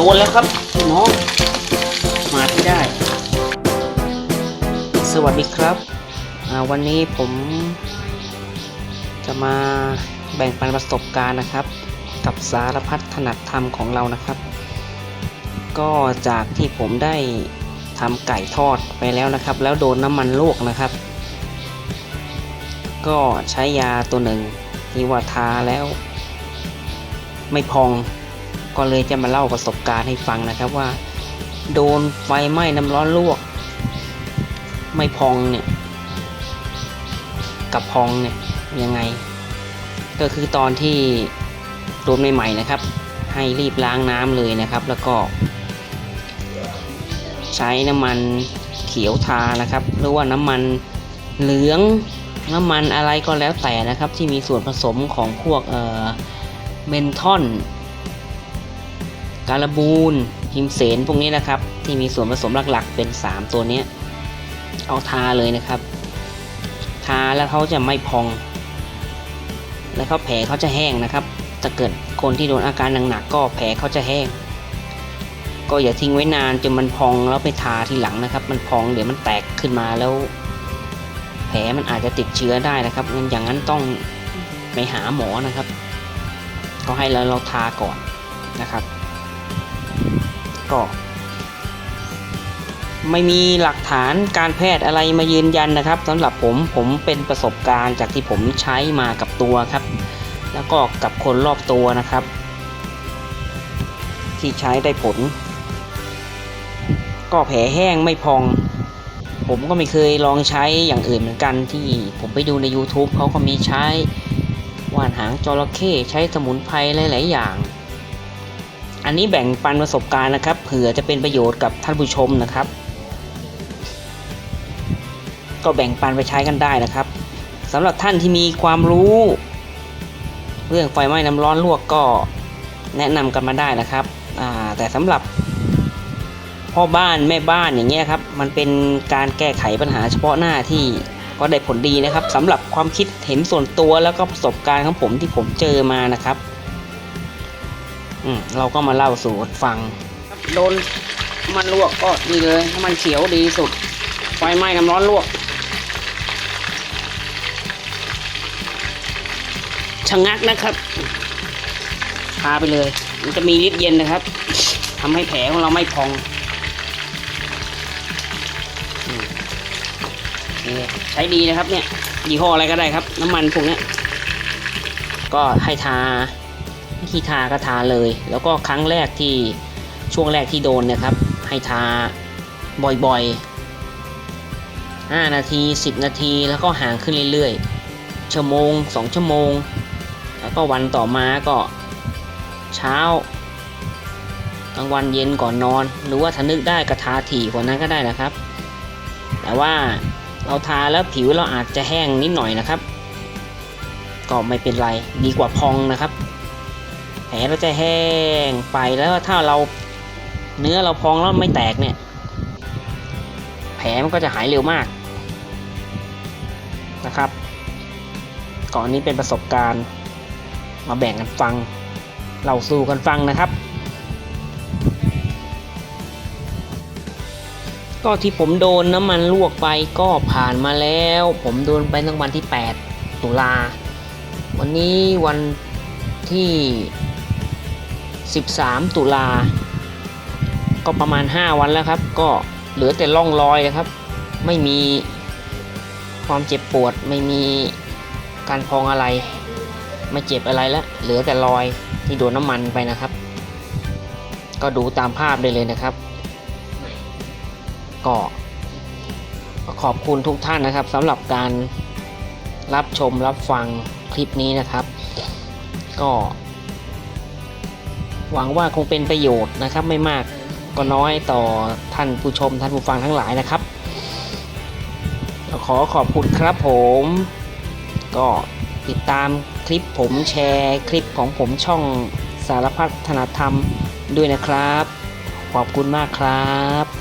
โดนแล้วครับพี่น้อง มาที่ได้ สวัสดีครับ วันนี้ผมจะมาแบ่งปันประสบการณ์นะครับ กับสารพัดถนัดธรรมของเรานะครับ ก็จากที่ผมได้ทำไก่ทอดไปแล้วนะครับ แล้วโดนน้ำมันลวกนะครับ ก็ใช้ยาตัวหนึ่งที่ว่าทาแล้ว ไม่พอง ก็เลยจะมาเล่าประสบการณ์ให้ฟังนะครับว่า โดนไฟไหม้น้ำร้อนลวก ไม่พองเนี่ย กับพองเนี่ยยังไง ก็คือตอนที่โดนใหม่ๆนะครับ ให้รีบล้างน้ำเลยนะครับ แล้วก็ ใช้น้ำมันเขียวทานะครับ หรือว่าน้ำมันเหลืองน้ำมันอะไรก็แล้วแต่นะครับ ที่มีส่วนผสมของพวกเเมนทอน การบูนหิมเสนพวกนี้นะครับ ที่มีส่วนผสมหลักๆ เป็น 3 ตัวนี้ เอาทาเลยนะครับ ทาแล้วเขาจะไม่พอง แล้วก็แผลเขาจะแห้งนะครับถ้าเกิดคนที่โดนอาการหนักๆก็แผลเขาจะแห้ง ก็อย่าทิ้งไว้นานจนมันพองแล้วไปทาทีหลังนะครับ มันพองเดี๋ยวมันแตกขึ้นมาแล้ว แผลมันอาจจะติดเชื้อได้นะครับงั้นอย่างนั้นต้องไปหาหมอนะครับก็ให้เราเราทาก่อนนะครับ ก็ไม่มีหลักฐานการแพทย์อะไรมายืนยันนะครับสำหรับผมผมเป็นประสบการณ์จากที่ผมใช้มากับตัวครับ แล้วก็กับคนรอบตัวนะครับ ที่ใช้ได้ผล ก็แผลแห้งไม่พอง ผมก็ไม่เคยลองใช้อย่างอื่นเหมือนกันที่ผมไปดูใน YouTube เขาก็มีใช้ว่านหางจระเข้ใช้สมุนไพรหลาย ๆ อย่าง อันนี้แบ่งปันประสบการณ์นะครับ เผื่อจะเป็นประโยชน์กับท่านผู้ชมนะครับ ก็แบ่งปันไปใช้กันได้นะครับสำหรับท่านที่มีความรู้ เรื่องไฟไหม้น้ำร้อนลวกก็แนะนำกันมาได้นะครับแต่สำหรับพ่อบ้านแม่บ้านอย่างเงี้ยครับ มันเป็นการแก้ไขปัญหาเฉพาะหน้าที่ก็ได้ผลดีนะครับสำหรับความคิดเห็นส่วนตัวแล้วก็ประสบการณ์ของผมที่ผมเจอมานะครับ อืมเราก็มาเล่าสู่ฟังโดนมันลวกก็นี่เลยน้ำมันเขียวดีสุด ไฟไหม้น้ำร้อนลวกชะงักนะครับ พาไปเลย มันจะมีฤทธิ์เย็นนะครับทำให้แผลของเราไม่พองใช้ดีนะครับเนี่ยยี่ห้ออะไรก็ได้ครับ น้ำมันพวกนี้ก็ให้ทา วิธีทาก็ทาเลย แล้วก็ครั้งแรกที่ช่วงแรกที่โดนนะครับ ให้ทาบ่อยๆ 5 นาที 10 นาทีแล้วก็ห่างขึ้นเรื่อยๆ ชั่วโมง 2 ชั่วโมง แล้วก็วันต่อมาก็เช้ากลางวันเย็นก่อนนอน หรือว่าถ้านึกได้ก็ทาถี่กว่านั้นก็ได้นะครับ แต่ว่าเราทาแล้วผิวเราอาจจะแห้งนิดหน่อยนะครับ ก็ไม่เป็นไรดีกว่าพองนะครับ แผลเราจะแห้งไปแล้วถ้าเราเนื้อเราพองแล้วไม่แตกเนี่ย แผลมันก็จะหายเร็วมากนะครับก่อนนี้เป็นประสบการณ์มาแบ่งกันฟัง เราสู่กันฟังนะครับ ก็ที่ผมโดนน้ำมันลวกไปก็ผ่านมาแล้ว ผมโดนไปตั้งวันที่ 8 ตุลา วันนี้วัน ที่ 13 ตุลา ก็ประมาณ 5 วันแล้วครับ ก็เหลือแต่ร่องรอยนะครับ ไม่มีความเจ็บปวด ไม่มีการพองอะไร ไม่เจ็บอะไรแล้ว เหลือแต่รอยที่โดนน้ำมันไปนะครับ ก็ดูตามภาพได้เลยนะครับ ก็ขอบคุณทุกท่านนะครับสำหรับการรับชมรับฟังคลิปนี้นะครับ ก็ หวังว่าคงเป็นประโยชน์นะครับ ไม่มากก็น้อยต่อท่านผู้ชมท่านผู้ฟังทั้งหลายนะครับ ขอขอบคุณครับผม ก็ติดตามคลิปผมแชร์คลิปของผมช่องสารพัฒนธรรมด้วยนะครับ ขอบคุณมากครับ